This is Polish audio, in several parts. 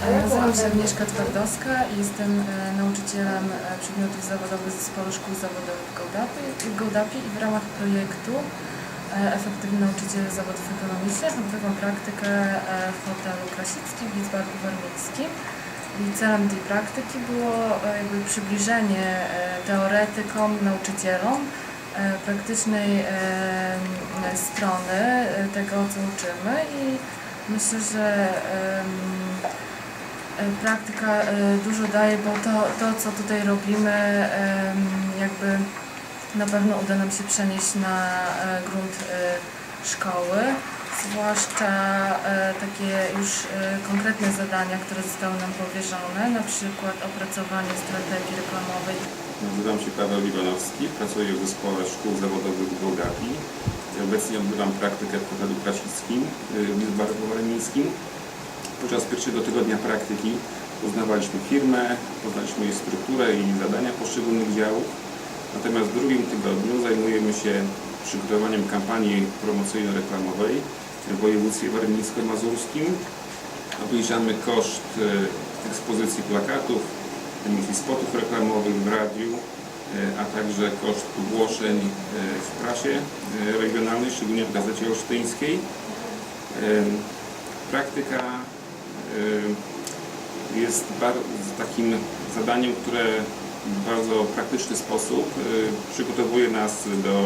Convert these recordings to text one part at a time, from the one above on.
Nazywam się Agnieszka Twardowska i jestem e, nauczycielem e, przedmiotów zawodowych Zespołu Szkół Zawodowych Gołdapi, i w ramach projektu e, Efektywny Nauczyciel Zawodów Ekonomicznych odbywam praktykę w hotelu Krasickim w Lidzbarku Warmińskim. I celem tej praktyki było jakby przybliżenie teoretykom, nauczycielom praktycznej strony tego, co uczymy i myślę, że praktyka e, dużo daje, bo to, to co tutaj robimy, jakby na pewno uda nam się przenieść na e, grunt e, szkoły, zwłaszcza e, takie już e, konkretne zadania, które zostały nam powierzone, na przykład opracowanie strategii reklamowej Nazywam się Paweł Iwanowski, pracuję w zespole szkół zawodowych w Gołdapi. Obecnie odbywam praktykę w hotelu Krasickim y, w Lidzbarku Warmińskim. Podczas pierwszego tygodnia praktyki poznawaliśmy firmę, poznaliśmy jej strukturę i zadania poszczególnych działów. Natomiast w drugim tygodniu zajmujemy się przygotowaniem kampanii promocyjno-reklamowej w województwie warmińsko-mazurskim. Obliczamy koszt y, ekspozycji plakatów, emisji spotów reklamowych w radiu, y, a także koszt ogłoszeń y, w prasie regionalnej, szczególnie w Gazecie Olsztyńskiej. Praktyka jest bar- takim zadaniem, które w bardzo praktyczny sposób y, przygotowuje nas do,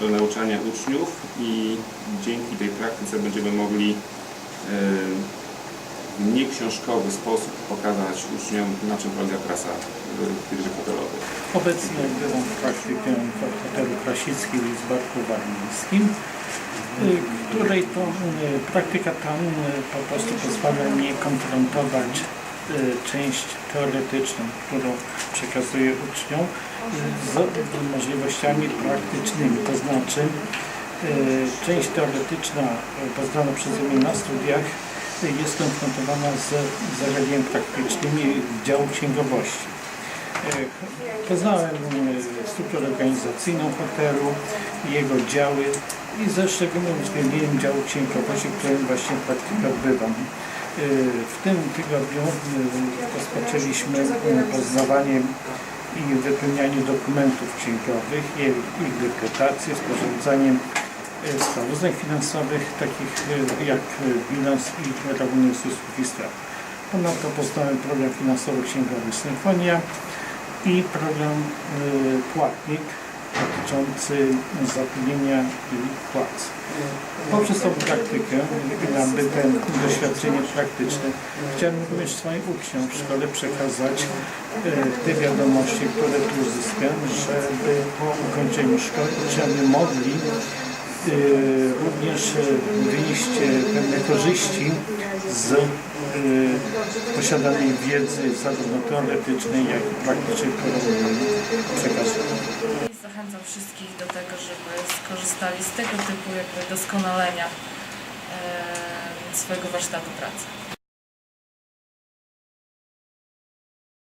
do nauczania uczniów i dzięki tej praktyce będziemy mogli y, w nieksiążkowy sposób pokazać uczniom, na czym polega praca w biurze hotelowych. Obecnie odbywam praktykę w hotelu Krasickim w Zbarku Warmińskim, y, której to y, praktyka tam y, po prostu pozwala mi konfrontować y, część teoretyczną, którą przekazuję uczniom y, z możliwościami praktycznymi, to znaczy y, część teoretyczna y, poznana przeze mnie na studiach y, jest konfrontowana z zagadnieniami praktycznymi działu księgowości. E, Poznałem e, strukturę organizacyjną hotelu, jego działy i ze szczególnym uwzględnieniem działu księgowości, w którym właśnie praktykę odbywam. E, W tym tygodniu rozpoczęliśmy poznawanie i wypełnianie dokumentów księgowych, ich dekretację, sporządzaniem sprawozdań finansowych, takich jak bilans i rachunek zysków i strat. Ponadto poznałem program finansowo-księgowy Symfonia i program y, płatnik dotyczący zatrudnienia i płac. Poprzez tą praktykę nabyte doświadczenie praktyczne chciałem również swoim uczniom w szkole przekazać y, te wiadomości, które tu uzyskałem, żeby po ukończeniu szkoły uczniowie mogli również y, wynieść y, pewne korzyści z y, posiadanej wiedzy zarówno teoretycznej, jak i praktycznej, którą zachęcam wszystkich do tego, żeby skorzystali z tego typu jakby doskonalenia e, swojego warsztatu pracy.